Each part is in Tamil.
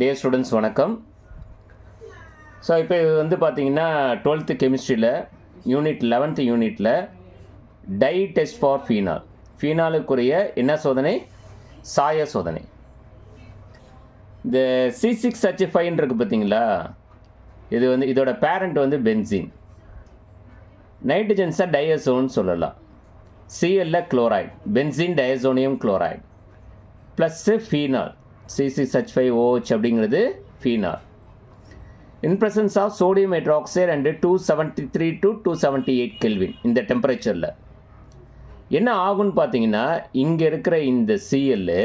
டே ஸ்டூடெண்ட்ஸ் வணக்கம். ஸோ இப்போ இது வந்து பார்த்தீங்கன்னா டுவெல்த்து கெமிஸ்ட்ரியில் யூனிட் லெவன்த்து யூனிட்டில் டை டெஸ்ட் ஃபார் ஃபீனால் ஃபீனாலுக்குரிய என்ன சோதனை? சாய சோதனை. இந்த சி சிக்ஸ் ஹச் ஃபைன் இருக்குது பார்த்தீங்களா இது வந்து இதோட பேரண்ட் வந்து பென்சின் நைட்ரஜன்ஸை டயசோன்னு சொல்லலாம். சிஎல்ல chloride benzene diazonium chloride plus phenol C six H five OH அப்படிங்கிறது phenol in presence of sodium hydroxide and two seventy three to two seventy eight kelvin இந்த டெம்பரேச்சரில் என்ன ஆகும்னு பார்த்தீங்கன்னா இங்கே இருக்கிற இந்த சிஎல்லு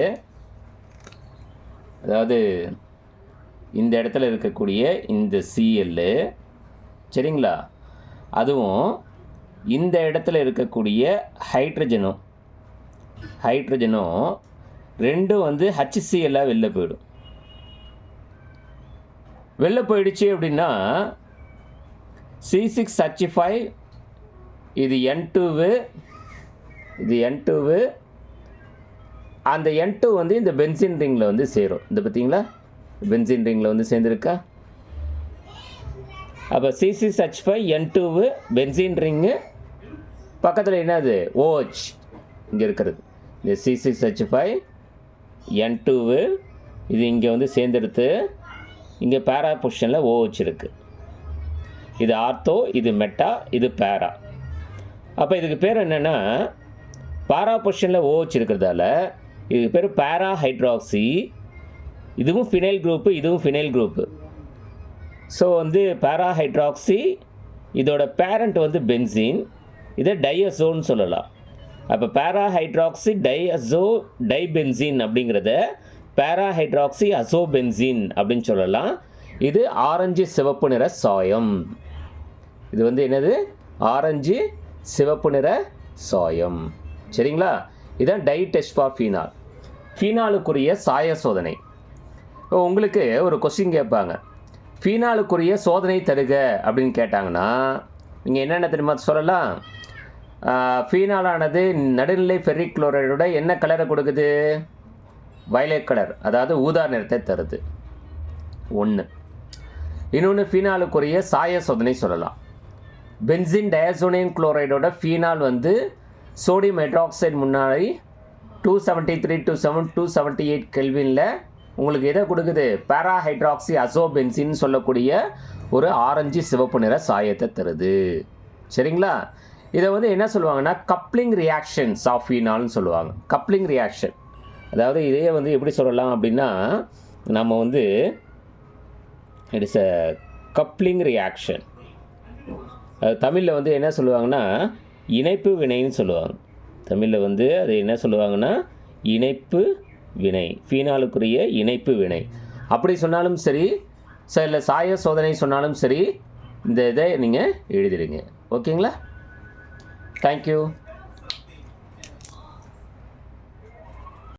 அதாவது இந்த இடத்துல இருக்கக்கூடிய இந்த சிஎல்லு சரிங்களா? அதுவும் இந்த இடத்துல இருக்கக்கூடிய ஹைட்ரஜனும் ஹைட்ரஜனும் ரெண்டும் வந்து ஹச்சிசிஎல்லாக வெளில போயிடும். வெளில போயிடுச்சு அப்படின்னா சி சிக்ஸ் ஹச் ஃபைவ் இது என் டூவு இது என் டூவு அந்த என் டூ வந்து இந்த பென்சின் ரிங்கில் வந்து சேரும். இந்த பார்த்தீங்களா பென்சின் ரிங்கில் வந்து சேர்ந்துருக்கா? அப்போ C six H five N two benzene ring பக்கத்தில் என்னது? ஓஹெச் இங்கே இருக்கிறது. இந்த C six H five N two இது இங்கே வந்து சேர்ந்தெடுத்து இங்கே பேரா பொசிஷனில் ஓ வச்சுருக்கு. இது ஆர்த்தோ இது மெட்டா இது பேரா அப்போ இதுக்கு பேர் என்னென்னா பாரா பொசிஷனில் ஓ வச்சுருக்கிறதால இதுக்கு பேர் பேரா ஹைட்ராக்சி இதுவும் ஃபினைல் குரூப்பு இதுவும் ஃபினைல் குரூப்பு ஸோ வந்து பேரா ஹைட்ராக்சி இதோட பேரண்ட் வந்து பென்சின் இதை டையசோன்னு சொல்லலாம். அப்போ பேராஹைட்ராக்சி டை அசோ டைபென்சின் அப்படிங்கிறத பேராஹைட்ராக்சி அசோபென்சின் அப்படின்னு சொல்லலாம். இது ஆரஞ்சு சிவப்பு நிற சாயம். இது வந்து என்னது? ஆரஞ்சு சிவப்பு நிற சாயம். சரிங்களா? இதுதான் டை டெஸ்ட் ஃபார் ஃபீனால். ஃபீனாலுக்குரிய சாய சோதனை. இப்போ உங்களுக்கு ஒரு கொஸ்டின் கேட்பாங்க. ஃபீனாலுக்குரிய சோதனை தருக அப்படின்னு கேட்டாங்கன்னா நீங்கள் என்னென்ன தெரியுமா சொல்லலாம்? ஃபீனாலானது நடுநிலை ஃபெர்ரிக் குளோரைடோட என்ன கலரை கொடுக்குது? வயலட் கலர் அதாவது ஊதா நிறத்தை தருது. ஒன்று இன்னொன்று ஃபீனாலுக்குரிய சாய சோதனை சொல்லலாம். பென்சின் டயசோனியம் குளோரைடோட ஃபீனால் வந்து சோடியம் ஹைட்ராக்சைடு முன்னாடி two seventy three two seven two seventy eight கெல்வினில் உங்களுக்கு எதை கொடுக்குது? பேராஹைட்ராக்சி அசோபென்சின்னு சொல்லக்கூடிய ஒரு ஆரஞ்சு சிவப்பு நிற சாயத்தை தருது. சரிங்களா? இதை வந்து என்ன சொல்லுவாங்கன்னா கப்ளிங் ரியாக்ஷன்ஸ் ஆஃப் ஃபீனால்னு சொல்லுவாங்க. கப்ளிங் ரியாக்ஷன் அதாவது இதே வந்து எப்படி சொல்லலாம் அப்படின்னா நம்ம வந்து it is a coupling reaction அது தமிழில் வந்து என்ன சொல்லுவாங்கன்னா இணைப்பு வினைன்னு சொல்லுவாங்க. தமிழில் வந்து அது என்ன சொல்லுவாங்கன்னா இணைப்பு வினை. ஃபீனாலுக்குரிய இணைப்பு வினை. அப்படி சொன்னாலும் சரி சார் இல்லை சாய சோதனை சொன்னாலும் சரி இந்த இதை நீங்கள் எழுதிடுங்க. ஓகேங்களா? Thank you.